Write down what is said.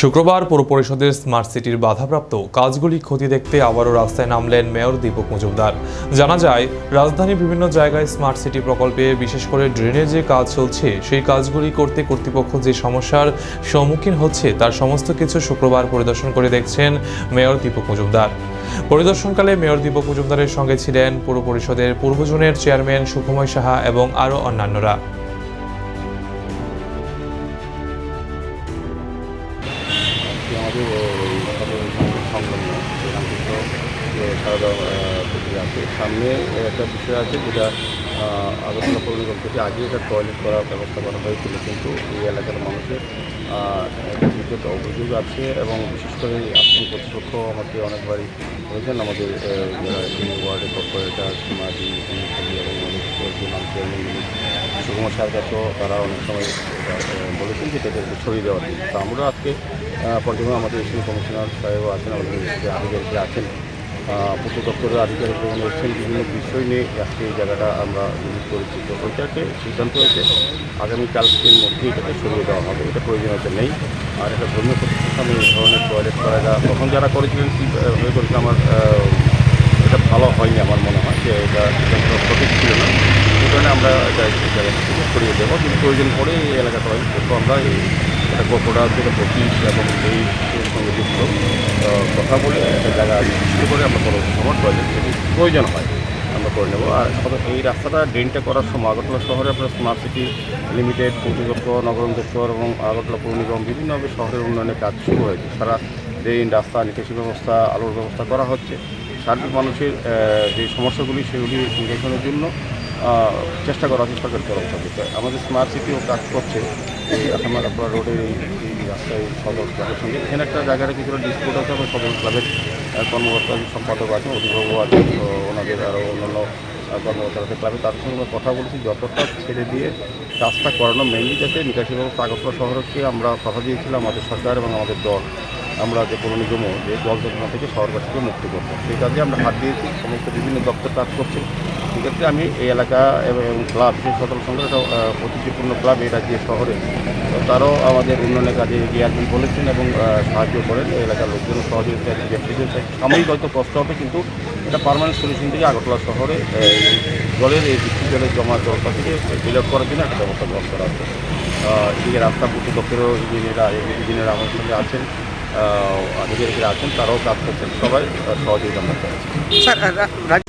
শুক্রবার পৌর পরিষদের স্মার্ট সিটির বাধাপ্রাপ্ত কাজগুলি ক্ষতি দেখতে আবারও রাস্তায় নামলেন মেয়র দীপক মজুমদার। জানা যায়, রাজধানীর বিভিন্ন জায়গায় স্মার্ট সিটি প্রকল্পে বিশেষ করে ড্রেনের যে কাজ চলছে, সেই কাজগুলি করতে কর্তৃপক্ষ যে সমস্যার সম্মুখীন হচ্ছে, তার সমস্ত কিছু শুক্রবার পরিদর্শন করে দেখছেন মেয়র দীপক মজুমদার। পরিদর্শনকালে মেয়র দীপক মজুমদারের সঙ্গে ছিলেন পৌর পরিষদের পূর্বজনের চেয়ারম্যান সুখময় সাহা এবং আরও অন্যান্যরা। সামনে একটা বিষয় আছে যেটা আগরতলা পৌর নিগম থেকে আগে এটা টয়লেট করার ব্যবস্থা করা হয়েছিল কিন্তু এই এলাকার মানুষের বিগত অভিযোগ আছে এবং বিশেষ করে আশ্রম কর্তৃপক্ষ আমাকে অনেকবারই বলেছেন আমাদের ওয়ার্ডের কর্পোরেটার সীমাদি এবং চেয়ারম্যানগুলি সুকুমার স্যার কাছেও তারা অনেক সময় বলেছেন যে এটাকে ছড়িয়ে দেওয়ার জন্য তো আমরা আজকে পর্যন্ত আমাদের এসিন কমিশনার সাহেবও আছেন আমাদের আধিকারিকরা আছেন। পূর্ত দপ্তরের আধিকারিকরা এসেছেন। বিভিন্ন বিষয় নিয়ে আজকে এই জায়গাটা আমরা ভিজিট করেছি। তো ওইটাকে সিদ্ধান্ত হয়েছে আগামী কালকের মধ্যে এটাকে সরিয়ে দেওয়া হবে। এটা প্রয়োজনীয়তা নেই। আর এটা ধর্মীয় প্রতিষ্ঠানে এই ধরনের টয়লেট করাটা তখন যারা করেছিলেন কি আহ, করেছে আমার এটা ভালো হয়নি আমার মনে হয় যে এটা সঠিক ছিল না। এই কারণে আমরা এটা জায়গা থেকে সরিয়ে দেবো। কিন্তু প্রয়োজন পড়ে এই এলাকা টয়লেট করব আমরা এই এটা কোপোটা থেকে পঁচিশ এবং এই সঙ্গে যুক্ত কথা বলে একটা জায়গা নিশ্চিত করে আমরা পরবর্তী সময় টয়লেট যদি প্রয়োজন হয় আমরা করে নেব। আর এই রাস্তাটা ড্রেনটা করার সময় আগরতলা শহরে আপনার স্মার্ট সিটি লিমিটেড নগরম দপ্তর এবং আগরতলা পৌর নিগম বিভিন্নভাবে শহরের উন্নয়নের কাজ শুরু হয়েছে। সারা ড্রেন, রাস্তা নিকাশি ব্যবস্থা, আলোর ব্যবস্থা করা হচ্ছে। সার্বিক মানুষের যে সমস্যাগুলি সেগুলি নিরসনের জন্য চেষ্টা করা হচ্ছে সরকার তরফ থেকে আমাদের স্মার্ট সিটিও কাজ করছে। আমার আপনার রোডের এই রাস্তায় সদর ক্লাবের সঙ্গে। এখানে একটা জায়গাটা কিছুটা ডিসপুট আছে আমার সদর ক্লাবের কর্মকর্তা সম্পাদক আছে অধিবাবু আছে ওনাদের আরও অন্যান্য কর্মকর্তা আছে ক্লাবে, তাদের সঙ্গে আমরা কথা বলেছি। যতটা ছেড়ে দিয়ে কাজটা করানো মেনলি যাতে নিকাশি ব্যবস্থা আগরতলা শহরকে আমরা কথা দিয়েছিলাম আমাদের সরকার এবং আমাদের দল। আমরা যে পৌর নিগমও যে জল যোজনা থেকে শহরবাসীকে মুক্তি করব। সেই কাজে আমরা হাত দিয়েছি সমস্ত বিভিন্ন দপ্তর কাজ করছে। সেক্ষেত্রে আমি এই এলাকা এবং ক্লাব বিশেষ সদর সংঘ একটা আহ, ঐতিহ্যপূর্ণ ক্লাব এই রাজ্যের শহরে তারাও আমাদের উন্নয়নের কাজে এগিয়ে আসবেন বলেছেন এবং সাহায্য করেন। এই এলাকার লোকজনও সহযোগিতা ব্যক্তিদের সাময়িক হয়তো কষ্ট হবে কিন্তু এটা পারমানেন্ট সলিউশন থেকে আগরতলা শহরে জলের এই বৃষ্টি জলের জমা জলটা থেকে বিলোপ করার জন্য একটা ব্যবস্থা গ্রহণ করা হচ্ছে। এদিকে রাস্তা পূর্ত দপ্তরেও ইঞ্জিনিয়াররা ইঞ্জিনিয়ার আমার সঙ্গে আছেন। আধিকারিকরা আছেন তারাও কাজ করছেন সবাই সহযোগিতা আমরা করছি। স্যার